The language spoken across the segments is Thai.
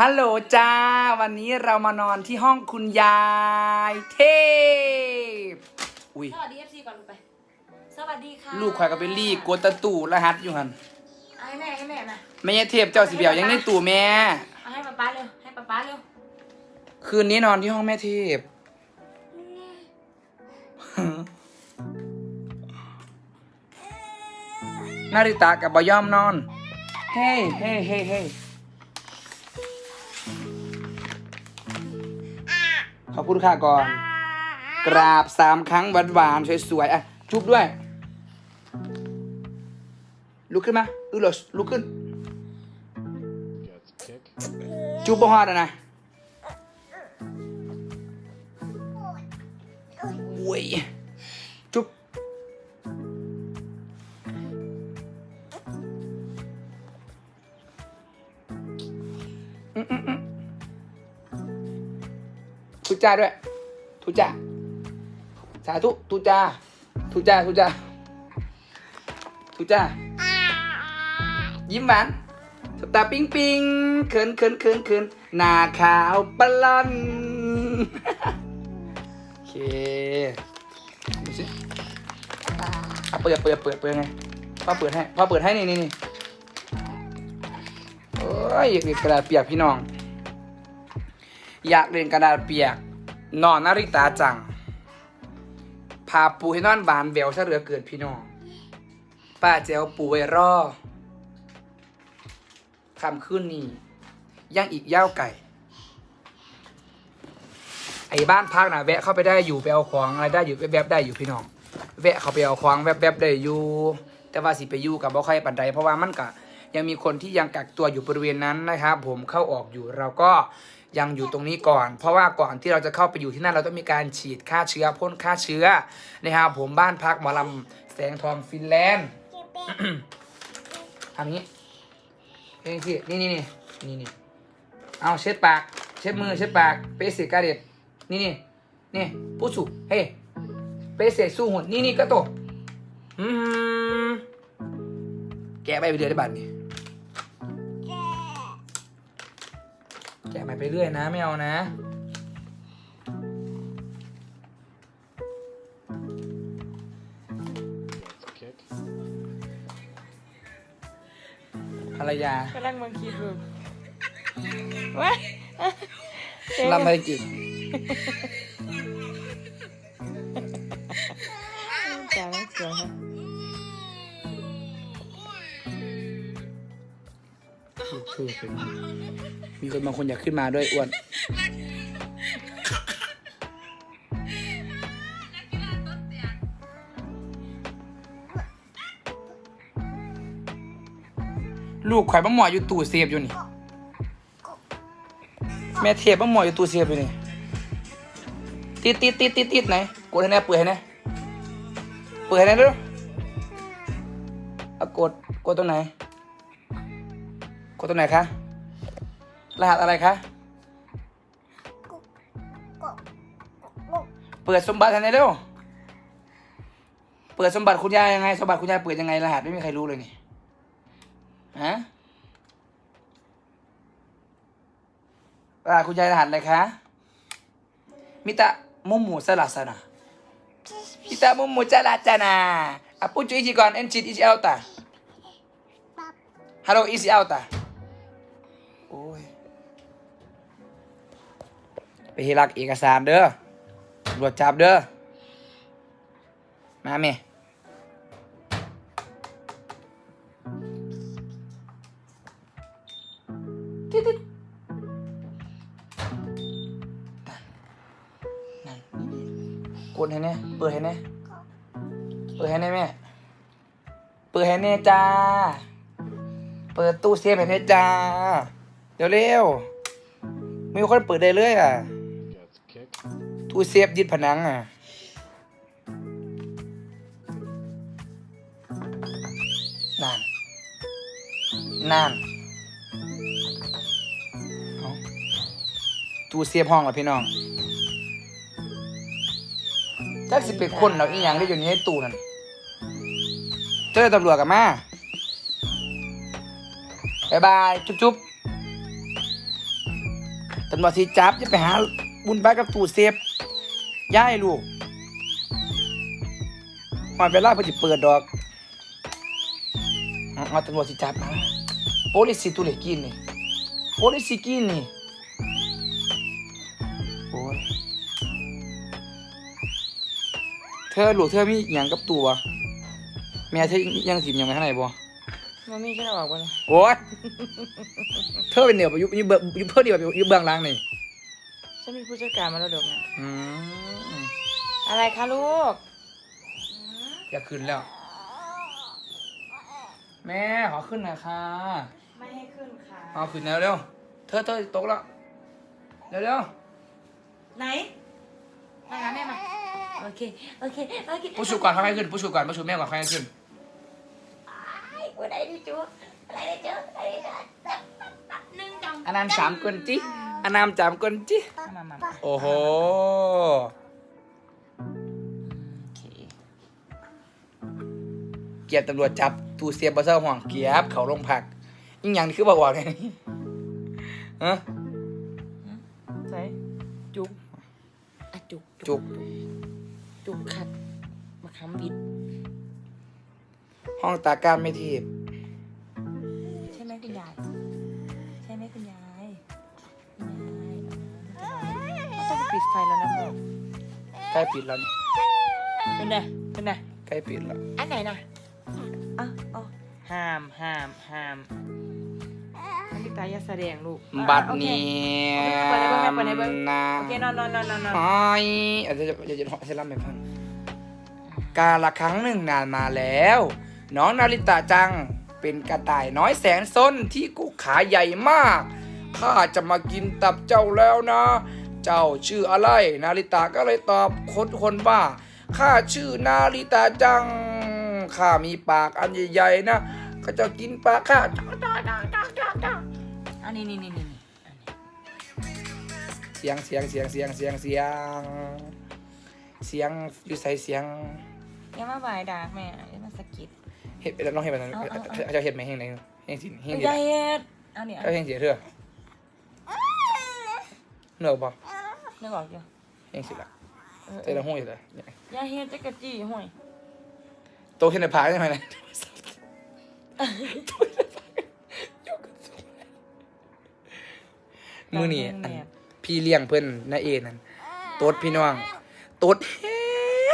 ฮัลโหลจ้า วันนี้เรามานอนที่ห้องคุณยายเทพ อุ้ยสวัสดีเอฟซีก่อนลูกไป สวัสดีค่ะลูกข่อยกับเบลลี่กดตะตู่รหัสอยู่หันเอาให้แม่ให้แม่มาแม่ยายเทพเจ้าสิเบียวยังในตู่แม่ เอาให้ป๊าป๊าเร็วให้ป๊าป๊าเร็วคืนนี้นอนที่ห้องแม่เทพ นาริตากับบอย่อมนอน เฮ้เฮ้เฮ้เฮ้ ขอบคุณค่ะก่อน กราบสามครั้งหวานๆสวยๆอะจุ๊บด้วย ลุกขึ้นมาอือเหรอลุกขึ้น Gets kick. จุ๊บบ่ฮอดอะนะโอ้ยจุ๊บอืมอืมอืมทุ จ้าด้วยทุจ้าสาธุทุจ้าทุจ้าทุจ้าทุจ้ายิ้มหวานตาปิ๊งปิ๊งเขินเขินเขินเขินหน้าขาวปลอนโอเคดูสิเปิดเปิดเปิดเปิดไงพ่อเปิดให้พ่อเปิดให้นี่นี่นี่โอ้ยอยากเรียนกระดาษเปียกพี่น้อง อยากเรียนกระดาษเปียก นอนนาริตาจัง พาปูให้นอนบานเบลซะเหลือเกินพี่น้อง ป้าเจวปูไว้รอคำขึ้นนี่ย่างอีกย่าวไก่ ไอ้บ้านพักนะแวะเข้าไปได้อยู่ไปเอาของอะไรได้อยู่แวบๆได้อยู่พี่น้อง แวะเข้าไปเอาของแวบๆได้อยู่ แต่ว่าสิไปอยู่กับบ่ค่อยปันใดเพราะว่ามันก็ ยังมีคนที่ยังกักตัวอยู่บริเวณนั้นนะครับ ผมเข้าออกอยู่เราก็ยังอยู่ตรงนี้ก่อน เพราะว่าก่อนที่เราจะเข้าไปอยู่ที่นั่นเราต้องมีการฉีดฆ่าเชื้อพ่นฆ่าเชื้อนะครับผมบ้านพักหมอลำแสงทองฟินแลนด์ทำอย่างนี้เองสินี่นี่นี่นี่นี่เอาเช็ดปาก เช็ดมือเช็ดปากเปสิกาเด็ดนี่นี่นี่ผู้สุเฮ้เปเสสู้หุ่นนี่นี่ก็ตอืมแกไปไปเรื่อยได้บัตรนี่ แกะไปไปเรื่อยนะไม่เอานะ Gets kick. ภรรยากำลังมังคีดูว้าลำไพกิจจ๋า ลูกเธอเป็นมีคนบางคนอยากขึ้นมาด้วยอ้วน ลูกข่อยบ้าหมออยู่ตู้เซฟอยู่นี่ แม่เทปบ้าหมออยู่ตู้เซฟอยู่นี่ ติดติดติดติดติดไหนกดให้แน่เปิดให้แน่เปิดให้แน่ด้วยเอากด กดตรงไหน กดตรงไหนคะ รหัสอะไรคะ เปิดสมบัติทันไหนเร็ว เปิดสมบัติคุณยายยังไง สมบัติคุณยายเปิดยังไงรหัสไม่มีใครรู้เลยนี่ฮะรหัสคุณยายรหัสอะไรคะ มิตะมุมหมูสลัดสนะมิตะมุมหมูสลัดจนาอะพูดจุยจีก่อนเอ็ ไปเฮลักเอกสารเด้อตำรวจจับเด้อ มาเมติ๊ดติ๊ดนั่นกดให้แน่เปิดให้แน่เปิดให้แน่แม่เปิดให้แน่จ้า เปิดตู้เซฟให้แน่จ้า เดี๋ยวเร็วๆมีคนเปิดได้เลยอะ Gets kick. ตู้เซฟยึดผนังอะนั่นนั่นตู้เซฟห้องละพี่น้องจักสิเป็นคนเราอีหยังได้อยู่ในตู้นั่น เจอตำรวจกันมาบายบาย จุ๊บจุ๊บตำรวจสิจับจะไปหา บุญไปกับตู้เซฟย้ายลูกหอนเวลาเพิ่นสิเปิดดอกเอาเอาตำรวจสิจับมาโปลิสิตุเลกินนี่โปลิสิกินนี่โอ้ยเธอลูกเธอมีหยังกับตัวแม่เธอยังสิมยังไงข้างในบ่มันมีฉันเอาออกไปเลยโอ้ยเธอเป็นเดี่ยวอยู่อยู่เบื้องอยู่เพื่อเดียวอยู่เบื้องหล่างนี่ ฉันมีผู้จัดการมาแล้วดกนะอืมอะไรคะลูก อยากขึ้นแล้ว แม่ขอขึ้นหน่อยค่ะไม่ให้ขึ้นค่ะ เอาขึ้นแล้วเร็วเธอเธอตกแล้วเร็วเร็วไหน มาหาแม่มา โอเค โอเค โอเคผู้ชูก่อนเขาให้ขึ้นผู้ชูก่อนผู้ชูแม่ก่อนเขาให้ขึ้นอะไรดิจูอะไรดิจูอะไรดิจูหนึ่งจังอันนั้นสามกวนจิ อันนั้นสามกวนจิมามามาโอ้โห โอเคเกียรติตำรวจจับตูเสียบบัสเซอร์ห่วงเกียบเขาลงพักอีกอย่างนี่คือบอกว่าไงฮะใส่จุกอะจุกจุกจุกขัดมาค้ำบิด ห้องตาการไม่ทีบ ปิดแล้วนี่เป็นไงเป็นไงใกล้ปิดแล้วอันไหนนะอะอ๋อห้ามห้ามห้ามอันนี้ตาอย่าแสดงลูกบัดโอเคนี้เปิดให้เบิ่งแม่เปิดให้เบิ่งนะโอเคนอนนอนนอนนอนนอนไอ้อาจจะจะจะจะจะล่ำไปพังกาละครั้งหนึ่งนานมาแล้ว น้องนาริตะจังเป็นกระต่ายน้อยแสนส้นที่กุกขาใหญ่มากข้าจะมากินตับเจ้าแล้วนะ เจ้าชื่ออะไร นาริตะก็เลยตอบคนคนว่าข้าชื่อนาริตะจังข้ามีปากอันใหญ่ๆนะข้าจะกินปากข้าอันนี้นี่นี่นี่นี่อันนี้เสียงเสียงเสียงเสียงเสียงเสียง เสียงอยู่ใส่เสียงอย่ามาบายดากแม่อย่ามาสะกิดเห็ดลองเห็ดแบบนั้นเอาเอาเอาเขาจะเห็ดไหมเฮงไหนเฮงสิเฮงเอาสิใหญ่เฮ็ดเอาเนี่ยเขาเฮงเสียเถอะ เนื้อบ่นึกออกอยู่เฮงสิละเออใจละห้อยเลยอย่าเฮ็ดจักรจี้ห่วยโตขึ้นในผาใช่ไหมนะมือนี่อันพี่เลี้ยงเพิ่นนาเอนั่นตดพี่น้องตดแห้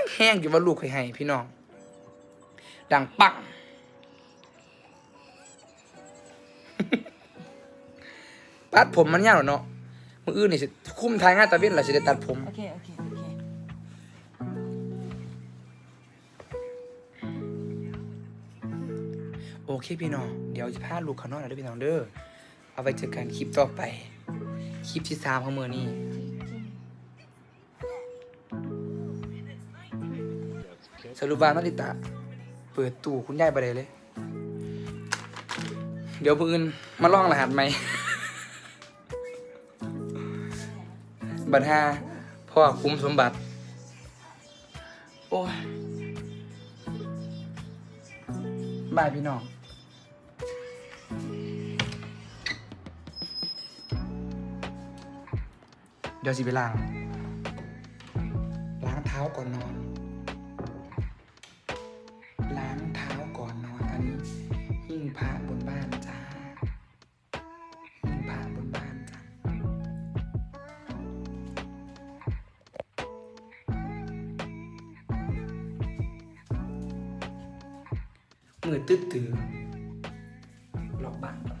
งแห้งอยู่ว่าลูกเคยให้พี่น้อง ดังปังตัดผมมันยากเหรอเนาะ มืออื่นนี่สิคุ้มทายงานตะเวนล่ะสิได้ตัดผม โอเค โอเค โอเค โอเคพี่น้อง เดี๋ยวจะพาลูกเขานอนแล้วเด้อพี่น้องเด้อ เอาไว้เจอกันคลิปต่อไป คลิปที่สามของมือนี้ Gets สรุปว่านาริตะ เปิดตู้คุณยายไปเลยเลย เดี๋ยวมืออื่นมาล่องรหัสไหม บัตรห้าพ่อคุ้มสมบัติ โอ้ยบายพี่น้องเดี๋ยวสิไปล้าง ล้างเท้าก่อนนอน ล้างเท้าก่อนนอน อันนี้หิ้งพระบ มือตื้อตื้อล็อกบ้านก่อน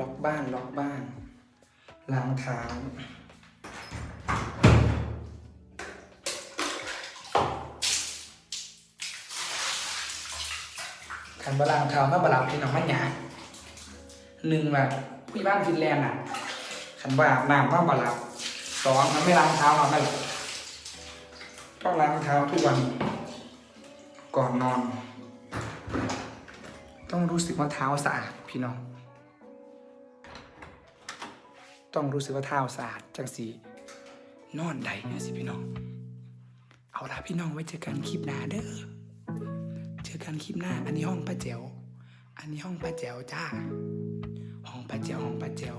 ล็อกบ้านล็อกบ้านล้างเท้าขันบาลางเท้ามาบาลางพี่น้องมันหยาหนึ่งแบบผู้ใหญ่บ้านฟินแลนด์อะขันบาอาบน้ำมาบาลางสองมันไม่ล้างเท้าเราไม่หรอก ต้องล้างเท้าทุกวัน ก่อนนอน ต้องรู้สึกว่าเท้าสะอาดพี่น้อง ต้องรู้สึกว่าเท้าสะอาดจังสีนอนใดเนี่ยสิพี่น้อง เอาล่ะพี่น้องไว้เจอกันคลิปหน้าเด้อ เจอกันคลิปหน้า อันนี้ห้องป้าแจ๋ว อันนี้ห้องป้าแจ๋วจ้า ห้องป้าแจ๋วห้องป้าแจ๋ว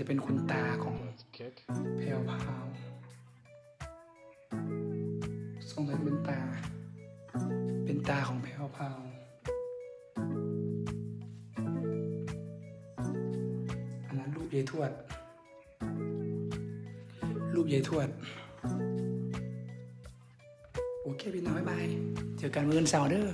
จะเป็นคุณตาของแพรวพาวสงสัยเป็นตา เป็นตาของแพรวพาวอันนั้นรูปยายทวด รูปยายทวด โอเคพี่น้อยบาย เจอกันเมื้อวันเสาร์เด้อ